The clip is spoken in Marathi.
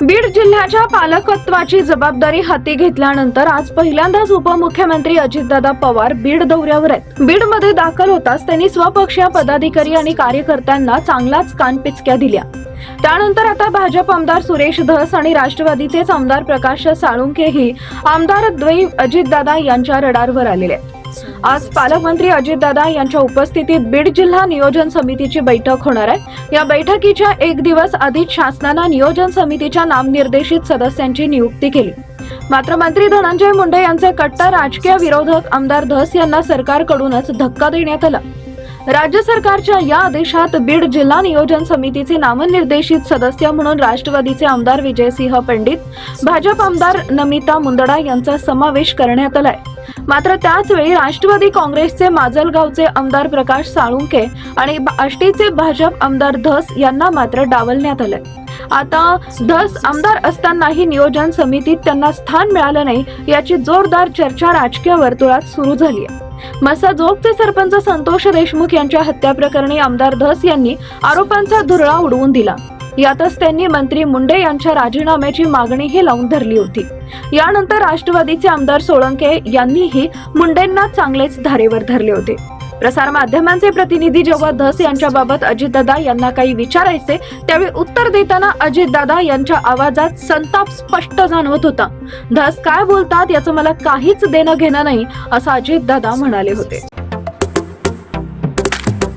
बीड जिल्ह्याच्या पालकत्वाची जबाबदारी हाती घेतल्यानंतर आज पहिल्यांदाच उपमुख्यमंत्री अजितदादा पवार बीड दौऱ्यावर आहेत. बीडमध्ये दाखल होताच त्यांनी स्वपक्षीय पदाधिकारी आणि कार्यकर्त्यांना चांगलाच कानपिचक्या दिल्या. त्यानंतर आता भाजप आमदार सुरेश धस आणि राष्ट्रवादीचेच आमदार प्रकाश साळुंकेही आमदार द्वै अजितदादा यांच्या रडारवर आलेले आहेत. आज पालकमंत्री अजितदादा यांच्या उपस्थितीत बीड जिल्हा नियोजन समितीची बैठक होणार आहे. या बैठकीच्या एक दिवस आधीच शासनानं नियोजन समितीच्या नामनिर्देशित सदस्यांची नियुक्ती केली. मात्र मंत्री धनंजय मुंडे यांचे कट्टर राजकीय विरोधक आमदार धस यांना सरकारकडूनच धक्का देण्यात आला. राज्य सरकारच्या या आदेशात बीड जिल्हा नियोजन समितीचे नामनिर्देशित सदस्य म्हणून राष्ट्रवादीचे आमदार विजयसिंह पंडित भाजप आमदार नमिता मुंदडा यांचा समावेश करण्यात आलाय. मात्र त्याचवेळी राष्ट्रवादी काँग्रेसचे माजलगावचे आमदार प्रकाश साळुंके आणि आष्टीचे भाजप आमदार धस यांना मात्र डावलण्यात आलंय. आता धस आमदार असतानाही नियोजन समितीत त्यांना स्थान मिळालं नाही याची जोरदार चर्चा राजकीय वर्तुळात सुरू झाली आहे. मसाजोगचे सरपंच संतोष देशमुख यांच्या हत्या प्रकरणी आमदार धस यांनी आरोपांचा धुरळा उडवून दिला. यातच त्यांनी मंत्री मुंडे यांच्या राजीनाम्याची मागणीही लावून धरली होती. यानंतर राष्ट्रवादीचे आमदार सोळंके यांनीही मुंडेंना चांगलेच धारेवर धरले होते. प्रसार माध्यमांचे प्रतिनिधी जेव्हा धस यांच्याबाबत अजितदादा यांना काही विचारायचे त्यावेळी उत्तर देताना अजितदादा यांच्या आवाजात संताप स्पष्ट जाणवत होता. धस काय बोलतात याचं मला काहीच देणं घेणं नाही असं अजितदादा म्हणाले होते.